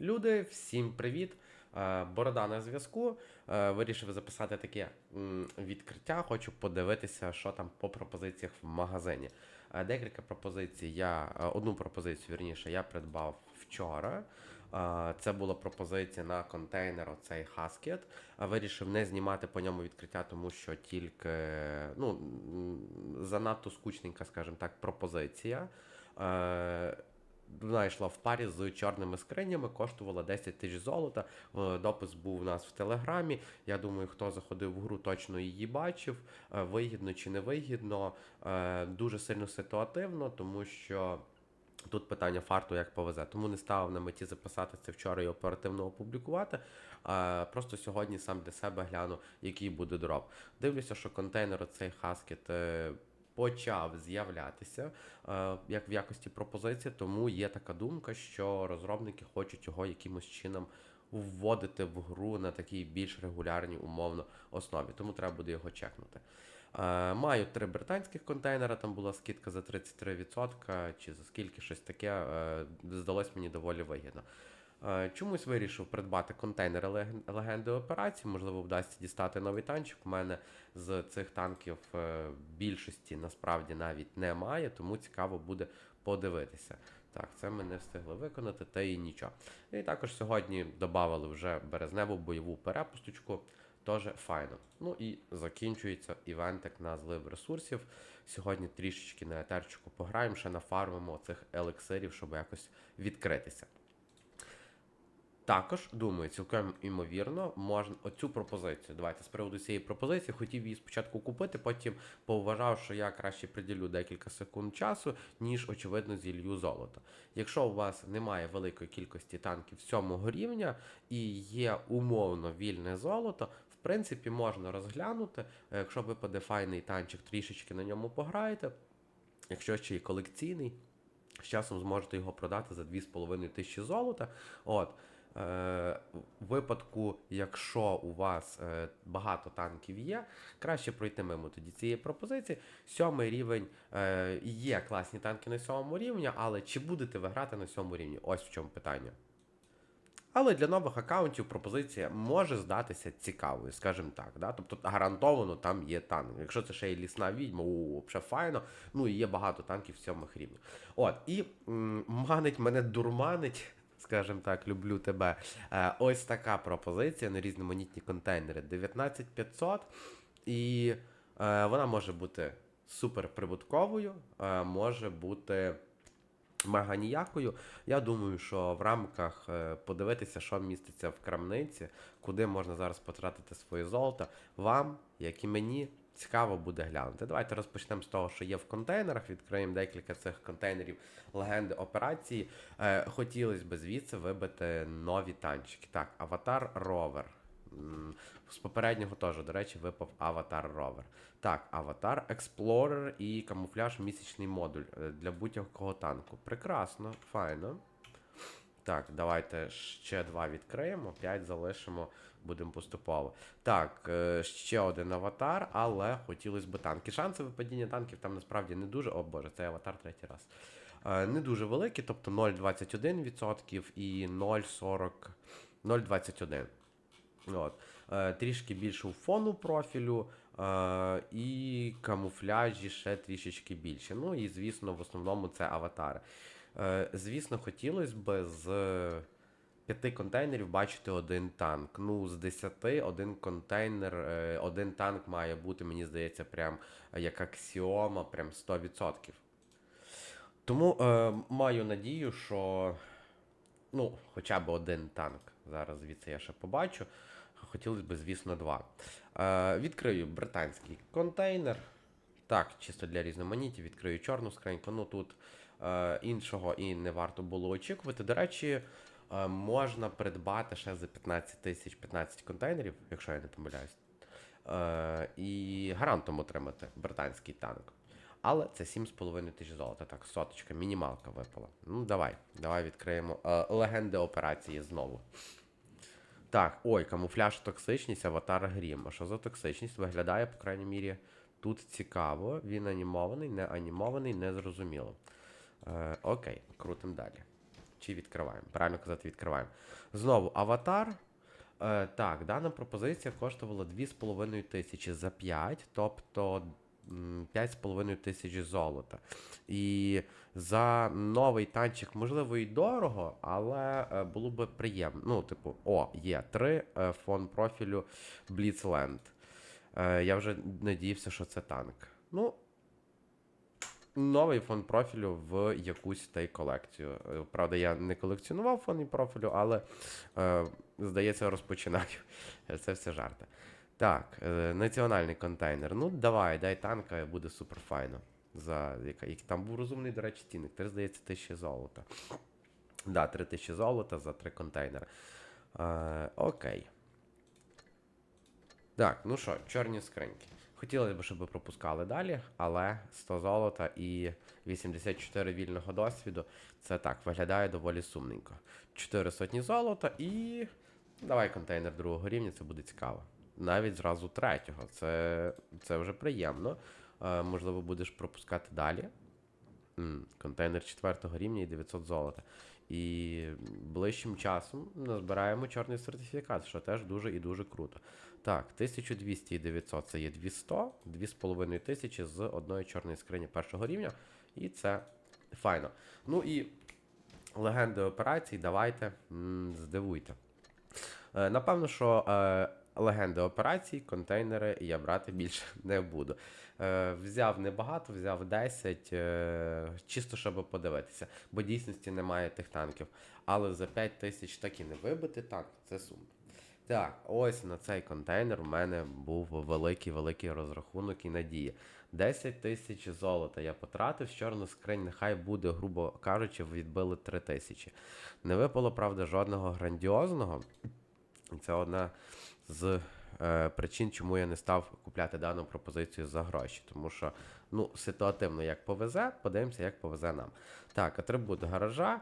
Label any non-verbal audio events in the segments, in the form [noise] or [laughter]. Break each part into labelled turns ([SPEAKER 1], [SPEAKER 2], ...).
[SPEAKER 1] Люди, всім привіт! Е, Борода на зв'язку. Е, Вирішив записати таке відкриття. Хочу подивитися, що там по пропозиціях в магазині. Е, Декілька пропозицій. Я одну пропозицію вірніше я придбав вчора. Це була пропозиція на контейнер, оцей Хаскет. Вирішив не знімати по ньому відкриття, тому що тільки ну, занадто скучненька, скажімо так, пропозиція. Вона йшла в парі з чорними скринями, коштувала 10 тисяч золота. Е, Допис був у нас в телеграмі. Я думаю, хто заходив в гру, точно її бачив. Е, Вигідно чи не вигідно. Е, Дуже сильно ситуативно, тому що. Тут питання фарту, як повезе. Тому не ставив на меті записати це вчора і оперативно опублікувати. А просто сьогодні сам для себе гляну, який буде дроп. Дивлюся, що контейнер оцей хаскет почав з'являтися е, як в якості пропозиції, тому є така думка, що розробники хочуть його якимось чином вводити в гру на такій більш регулярній умовно основі. Тому треба буде його чекнути. Е, Маю три британських контейнера, там була скидка за 33%, чи за скільки щось таке. е, Здалось мені доволі вигідно. Е, Чомусь вирішив придбати контейнери легенди операції. Можливо, вдасться дістати новий танчик. У мене з цих танків е, більшості насправді навіть немає, тому цікаво буде подивитися. Так, це ми не встигли виконати, та і нічого. І також сьогодні додали вже березневу бойову перепусточку. Теж файно. Ну і закінчується івентик на злив ресурсів. Сьогодні трішечки на етерчику пограємо, ще нафармимо цих елексирів, щоб якось відкритися. Також, думаю, цілком імовірно, можна оцю пропозицію. Давайте з приводу цієї пропозиції хотів її спочатку купити, потім поважав, що я краще приділю декілька секунд часу, ніж, очевидно, зілью золото. Якщо у вас немає великої кількості танків сьомого рівня і є умовно вільне золото, в принципі, можна розглянути. Якщо випаде файний танчик, трішечки на ньому пограєте. Якщо ще й колекційний, з часом зможете його продати за 2,5 тисячі золота. От. Е, в випадку, якщо у вас е, багато танків є, краще пройти мимо тоді цієї пропозиції. Сьомий рівень е, є класні танки на сьомому рівні, але чи будете ви грати на сьомому рівні? Ось в чому питання. Але для нових аккаунтів пропозиція може здатися цікавою, скажімо так. Да? Тобто гарантовано там є танк. Якщо це ще й лісна відьма, у файно. Ну і є багато танків сьомих рівнів. От, і м, манить мене дурманить. Скажімо так, люблю тебе. Е, ось така пропозиція на різноманітні контейнери. 19500, і е, вона може бути супер прибутковою, е, може бути мега ніякою. Я думаю, що в рамках подивитися, що міститься в крамниці, куди можна зараз потратити своє золото, вам, як і мені, цікаво буде глянути. Давайте розпочнемо з того, що є в контейнерах. Відкриємо декілька цих контейнерів легенди операції. Е, хотілося б звідси вибити нові танчики. Так, аватар ровер. З попереднього теж, до речі, випав Аватар Ровер. Так, Аватар, Експлорер і камуфляж місячний модуль е, для будь-якого танку. Прекрасно, файно. Так, давайте ще два відкриємо, п'ять залишимо, будемо поступово. Так, е, ще один аватар, але хотілося б танки. Шанси випадіння танків там насправді не дуже. О боже, це аватар третій раз. Е, Не дуже великі, тобто 0,21% і 0,40, 0,21. От. Е, Трішки більше у фону профілю, і камуфляжі ще трішечки більше. Ну і звісно, в основному це аватари. Е, Звісно, хотілося б з п'яти контейнерів бачити один танк. Ну, з десяти один контейнер, е, один танк має бути, мені здається, прям як аксіома, прям 100%. Тому е, маю надію, що ну, хоча б один танк. Зараз звідси я ще побачу. Хотілося б, звісно, два. Е, відкрию британський контейнер. Так, чисто для різноманіття, відкрию чорну скриньку. Ну тут е, іншого і не варто було очікувати. До речі, е, можна придбати ще за 15 тисяч 15 контейнерів, якщо я не помиляюсь. Е, і гарантом отримати британський танк. Але це 7,5 тисяч золота. Так, соточка, мінімалка випала. Ну, давай, давай відкриємо е, легенди операції знову. Так, ой, камуфляж токсичність, аватар грім. А що за токсичність? Виглядає, по крайній мірі, тут цікаво. Він анімований, не анімований, не зрозуміло. Е, окей, крутим далі. Чи відкриваємо? Правильно казати, відкриваємо. Знову аватар. Е, так, дана пропозиція коштувала 2,5 тисячі за 5, тобто 5,5 тисяч золота. І за новий танчик, можливо, і дорого, але е, було би приємно. Ну, типу, о, є 3 е, фон профілю Blitzland. Е, я вже надіявся, що це танк. Ну, новий фон профілю в якусь та й колекцію. Е, Правда, я не колекціонував фон і профілю, але е, здається, розпочинаю. [laughs] Це все жарти. Так, е, національний контейнер. Ну, давай, дай танка, буде супер файно. За, яка, там був розумний, до речі, цінник. Три, здається, тисячі золота. Да, три тисячі золота за три контейнери. Е, окей. Так, ну що, чорні скриньки. Хотілося б, щоб пропускали далі, але 100 золота і 84 вільного досвіду. Це так, виглядає доволі сумненько. 4 сотні золота і. Давай контейнер другого рівня, це буде цікаво. Навіть зразу третього. Це, це вже приємно. Е, можливо, будеш пропускати далі. М, контейнер четвертого рівня і 900 золота. І ближчим часом назбираємо чорний сертифікат, що теж дуже і дуже круто. Так, 1200 і 900 це є 200, 2,5 тисячі з одної чорної скрині першого рівня. І це файно. Ну і легенди операцій, давайте здивуйте. Е, напевно, що е, легенди операцій, контейнери я брати більше [laughs] не буду. Е, взяв небагато, взяв 10, е, чисто щоб подивитися, бо дійсності немає тих танків. Але за 5 тисяч так і не вибити танк, це сумно. Так, ось на цей контейнер у мене був великий-великий розрахунок і надія. 10 тисяч золота я потратив, з чорних скринь, нехай буде, грубо кажучи, відбили 3 тисячі. Не випало, правда, жодного грандіозного. Це одна з причин, чому я не став купляти дану пропозицію за гроші. Тому що, ну, ситуативно як повезе, подивимося, як повезе нам. Так, атрибут гаража.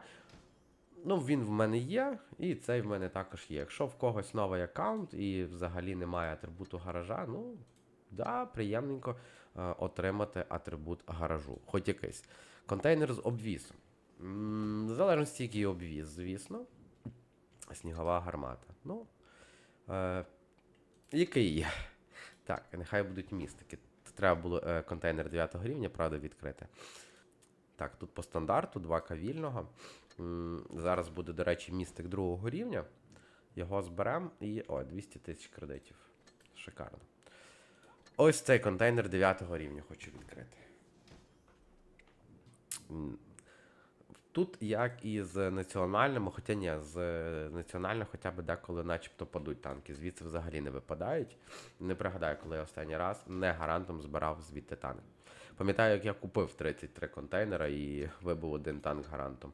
[SPEAKER 1] Ну, він в мене є, і цей в мене також є. Якщо в когось новий аккаунт і взагалі немає атрибуту гаража, ну да, приємненько е, отримати атрибут гаражу, хоч якийсь. Контейнер з обвісом. М, В залежності, який обвіз, звісно. Снігова гармата. Ну, е, який. Так, нехай будуть містики. Треба було е, контейнер 9 рівня, правда, відкрити. Так, тут по стандарту 2К вільного. Зараз буде, до речі, містик другого рівня. Його зберемо і. О, 200 тисяч кредитів. Шикарно. Ось цей контейнер 9 рівня хочу відкрити. Тут, як і з національними, хоча ні, з е, національних хоча б деколи начебто падуть танки. Звідси взагалі не випадають. Не пригадаю, коли я останній раз не гарантом збирав звідти танк. Пам'ятаю, як я купив 33 контейнера і вибив один танк гарантом.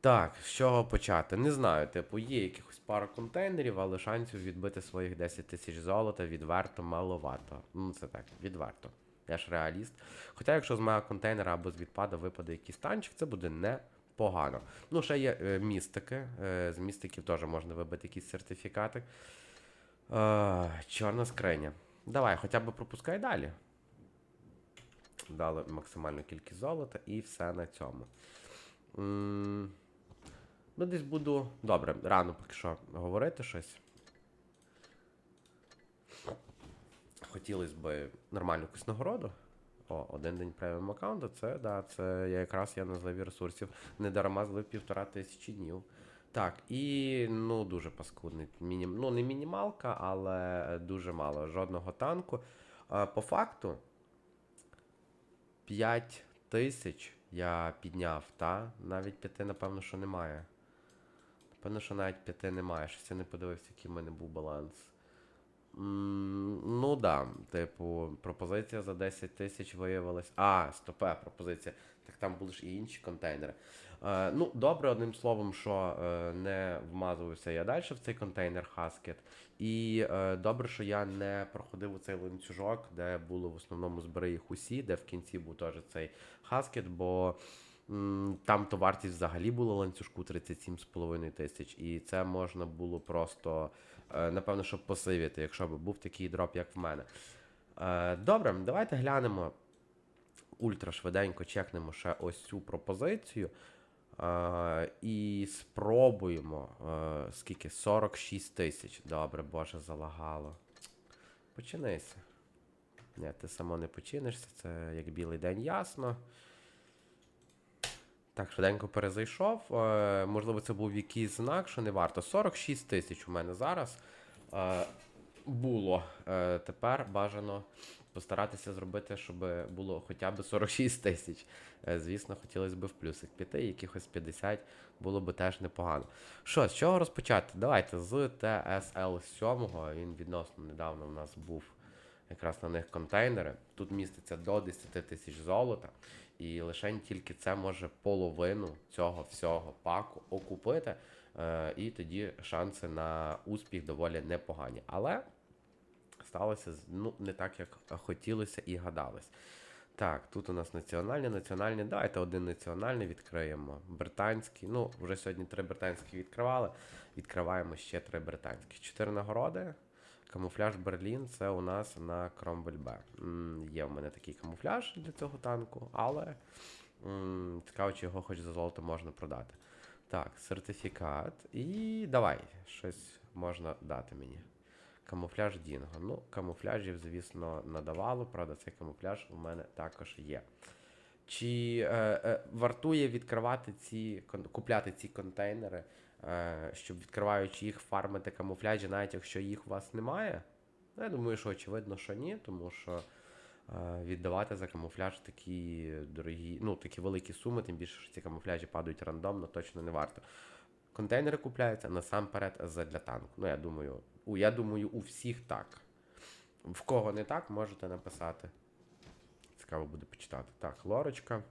[SPEAKER 1] Так, з чого почати? Не знаю, типу, є якихось пара контейнерів, але шансів відбити своїх 10 тисяч золота відверто маловато. Ну, це так, відверто. Я ж реаліст. Хоча, якщо з мого контейнера або з відпада випаде якийсь танчик, це буде непогано. Ну, ще є е, містики. Е, з містиків теж можна вибити якісь сертифікати. Е, чорна скриня. Давай, хоча б пропускай далі. Дали максимальну кількість золота і все на цьому. М, Ну, десь буду. Добре, рано поки що говорити щось. Хотілося б нормальну якусь нагороду. О, один день преміум аккаунту, це да, це я якраз я на зливі ресурсів не дарма злив півтора тисячі днів. Так, і ну дуже паскудний. Мінім... Ну, не мінімалка, але дуже мало. Жодного танку. По факту 5 тисяч я підняв, та? Навіть п'яти, напевно, що немає. Напевно, що навіть п'яти немає. Щось я не подивився, який в мене був баланс. Ну да, типу, пропозиція за 10 тисяч виявилась. А, стопе, пропозиція. Так там були ж і інші контейнери. Е, ну, добре, одним словом, що е, не вмазувався я далі в цей контейнер Хаскет. І е, добре, що я не проходив у цей ланцюжок, де було в основному збери їх усі, де в кінці був теж цей Хаскет, бо там то вартість взагалі була ланцюжку 37,5 тисяч. І це можна було просто, е, напевно, щоб посивіти, якщо б був такий дроп, як в мене. Е, добре, давайте глянемо ультра швиденько чекнемо ще ось цю пропозицію. Е, і спробуємо. Скільки? 46 тисяч. Добре, боже, залагало. Починися. Ні, ти само не починишся, це як білий день ясно. Так, швиденько перезайшов. Е, можливо, це був якийсь знак, що не варто. 46 тисяч у мене зараз е, було. Е, тепер бажано постаратися зробити, щоб було хоча б 46 тисяч. Звісно, хотілося б в плюсик піти, якихось 50 було б теж непогано. Що, з чого розпочати? Давайте з TSL 7. Він відносно недавно у нас був якраз на них контейнери. Тут міститься до 10 тисяч золота. І лише тільки це може половину цього всього паку окупити. Е, і тоді шанси на успіх доволі непогані. Але сталося ну, не так, як хотілося і гадалось. Так, тут у нас національні, національні. Давайте один національний відкриємо. Британський. Ну, вже сьогодні три британські відкривали. Відкриваємо ще три британські. Чотири нагороди. Камуфляж Берлін це у нас на Кромвель Б. Є в мене такий камуфляж для цього танку, але цікаво, чи його хоч за золото можна продати. Так, сертифікат. І давай, щось можна дати мені. Камуфляж Дінго. Ну, камуфляжів, звісно, надавало, правда, цей камуфляж у мене також є. Чи е, е, вартує відкривати ці, купляти ці контейнери, щоб відкриваючи їх, фармити камуфляжі, навіть якщо їх у вас немає? Ну, я думаю, що очевидно, що ні, тому що е, віддавати за камуфляж такі дорогі, ну, такі великі суми, тим більше, що ці камуфляжі падають рандомно, точно не варто. Контейнери купляються насамперед для танку. Ну, я думаю, у, я думаю, у всіх так. В кого не так, можете написати. Цікаво буде почитати. Так, лорочка.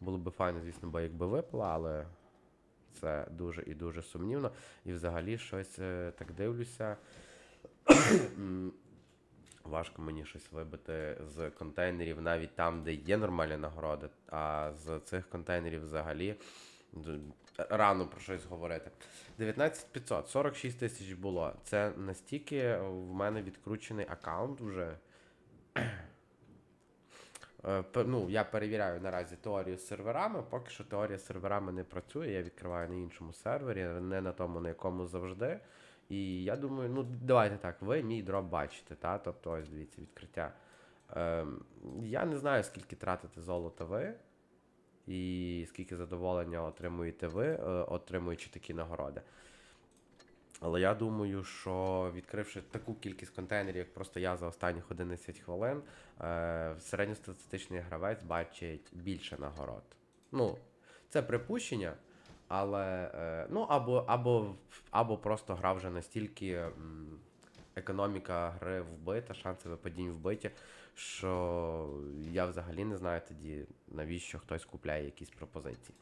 [SPEAKER 1] Було б файно, звісно, бо якби випала, але це дуже і дуже сумнівно. І взагалі щось е, так дивлюся. Важко мені щось вибити з контейнерів, навіть там, де є нормальні нагороди, а з цих контейнерів взагалі рано про щось говорити. 19500, 46 тисяч було. Це настільки в мене відкручений аккаунт вже. Е, Ну, я перевіряю наразі теорію з серверами. Поки що теорія з серверами не працює. Я відкриваю на іншому сервері, не на тому, на якому завжди. І я думаю, ну давайте так, ви мій дроп бачите, та? тобто ось дивіться відкриття. Ем, я не знаю, скільки тратите золота ви, і скільки задоволення отримуєте ви, е, отримуючи такі нагороди. Але я думаю, що відкривши таку кількість контейнерів, як просто я за останніх 11 хвилин, е, середньостатистичний гравець бачить більше нагород. Ну, це припущення, але е, ну або, або, або просто гра вже настільки економіка гри вбита, шанси випадінь вбиті, що я взагалі не знаю тоді, навіщо хтось купляє якісь пропозиції.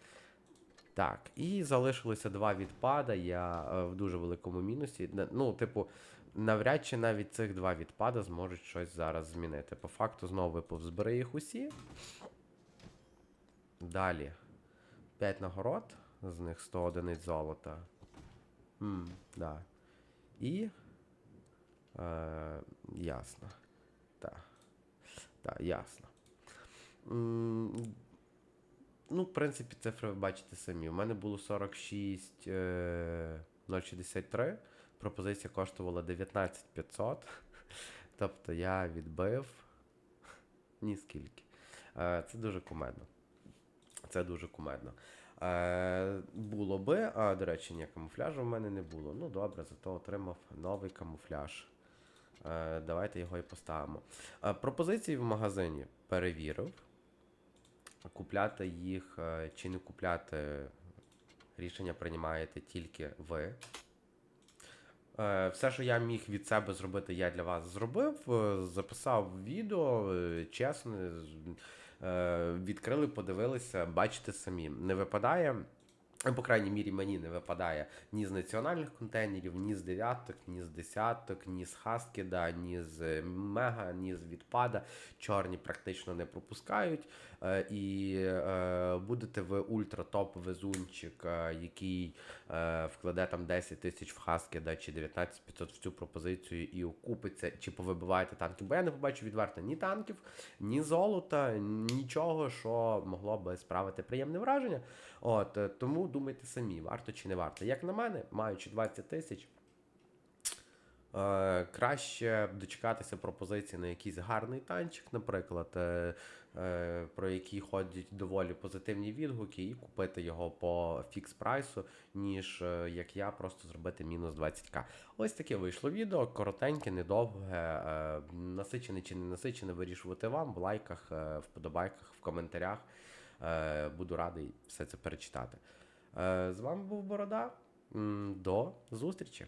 [SPEAKER 1] Так, і залишилося два відпада. Я е, в дуже великому мінусі. Ну, типу, навряд чи навіть цих два відпада зможуть щось зараз змінити. По факту знову випав збери їх усі. Далі. 5 нагород, з них 100 одиниць золота. М, да. І. Е, ясно. Так. Так, ясно. М, Ну, в принципі, цифри ви бачите самі. У мене було 46 е, 063. Пропозиція коштувала 19 500. [laughs] Тобто я відбив [laughs] ні скільки. Е, Це дуже кумедно. Це дуже кумедно. Е, було би, а, до речі, ні, камуфляжу в мене не було. Ну добре, зато отримав новий камуфляж. Давайте його і поставимо. Пропозиції в магазині перевірив. Купляти їх е, чи не купляти рішення приймаєте тільки ви. Е, Все, що я міг від себе зробити, я для вас зробив. Е, Записав відео, чесно, відкрили, подивилися, бачите самі. Не випадає По крайній мірі, мені не випадає ні з національних контейнерів, ні з дев'яток, ні з десяток, ні з Хаскіда, ні з Мега, ні з відпада. Чорні практично не пропускають. І е, будете ви ультра-топ везунчик, який вкладе там 10 тисяч в Хаскіда чи 19 500 в цю пропозицію і окупиться, чи повибиваєте танки. Бо я не побачу відверто ні танків, ні золота, нічого, що могло би справити приємне враження. От е, тому думайте самі, варто чи не варто. Як на мене, маючи 20 тисяч. Е, краще дочекатися пропозиції на якийсь гарний танчик, наприклад, е, е, про який ходять доволі позитивні відгуки, і купити його по фікс прайсу, ніж е, як я, просто зробити мінус 20к. Ось таке вийшло відео, коротеньке, недовге, е, насичене чи не насичене, вирішувати вам в лайках, е, вподобайках, в коментарях. Е, Буду радий все це перечитати. Е, З вами був Борода. До зустрічі!